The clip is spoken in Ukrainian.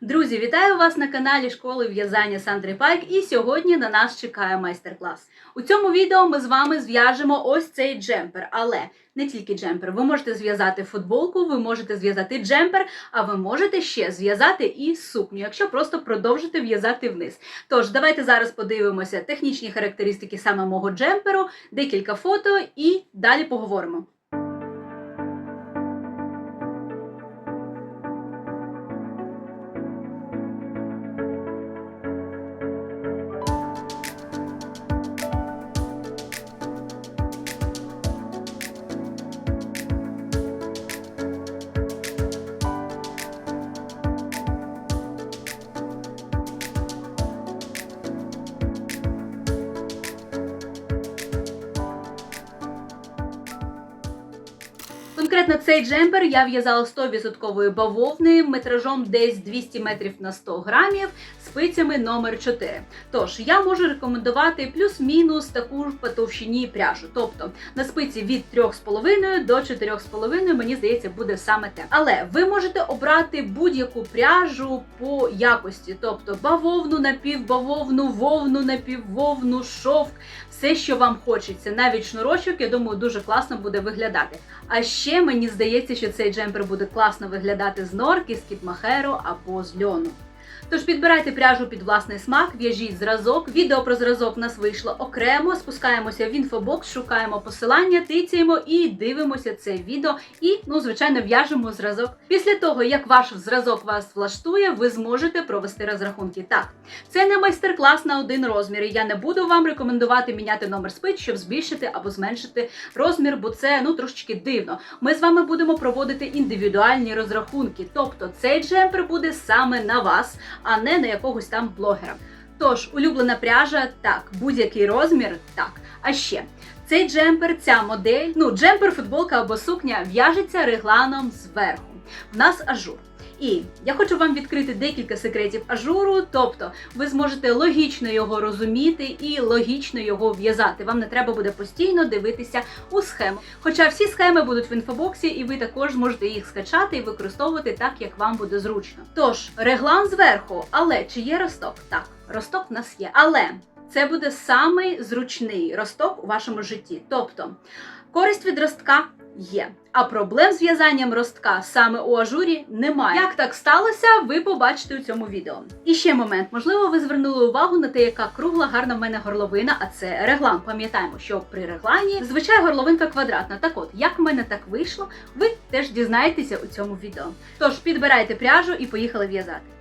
Друзі, вітаю вас на каналі школи в'язання Сандри Пайк. І сьогодні на нас чекає майстер-клас. У цьому відео ми з вами зв'яжемо ось цей джемпер, але не тільки джемпер. Ви можете зв'язати футболку, ви можете зв'язати джемпер, а ви можете ще зв'язати і сукню, якщо просто продовжите в'язати вниз. Тож, давайте зараз подивимося технічні характеристики саме мого джемперу, декілька фото і далі поговоримо. Конкретно цей джемпер я в'язала 100% бавовни метражом десь 200 метрів на 100 грамів спицями номер 4. Тож я можу рекомендувати плюс-мінус таку по товщині пряжу. Тобто на спиці від 3,5 до 4,5, мені здається, буде саме те. Але ви можете обрати будь-яку пряжу по якості, тобто бавовну, напівбавовну, вовну, напіввовну, шовк, все, що вам хочеться. Навіть шнурочок, я думаю, дуже класно буде виглядати. А ще мені здається, що цей джемпер буде класно виглядати з норки, з кітмахеру або з льону. Тож підбирайте пряжу під власний смак, в'яжіть зразок. Відео про зразок нас вийшло окремо. Спускаємося в інфобокс, шукаємо посилання, тицяємо і дивимося це відео. І, ну, звичайно, в'яжемо зразок. Після того, як ваш зразок вас влаштує, ви зможете провести розрахунки. Так, це не майстер-клас на один розмір. і Я не буду вам рекомендувати міняти номер спиць, щоб збільшити або зменшити розмір, бо це ну трошечки дивно. Ми з вами будемо проводити індивідуальні розрахунки. Тобто цей джемпер буде саме на вас, а не на якогось там блогера. Тож, улюблена пряжа, так, будь-який розмір, так. А ще цей джемпер, ця модель, ну джемпер, футболка або сукня в'яжеться регланом зверху. В нас ажур. І я хочу вам відкрити декілька секретів ажуру, тобто ви зможете логічно його розуміти і логічно його в'язати. Вам не треба буде постійно дивитися у схему. Хоча всі схеми будуть в інфобоксі, і ви також зможете їх скачати і використовувати так, як вам буде зручно. Тож, реглан зверху, але чи є росток? Так, росток в нас є. Але це буде самий зручний росток у вашому житті. Тобто, користь від ростка є. А проблем з в'язанням ростка саме у ажурі немає. Як так сталося, ви побачите у цьому відео. І ще момент, можливо, ви звернули увагу на те, яка кругла гарна в мене горловина, а це реглан. Пам'ятаємо, що при реглані зазвичай горловинка квадратна. Так от, як в мене так вийшло, ви теж дізнаєтеся у цьому відео. Тож підбирайте пряжу і поїхали в'язати.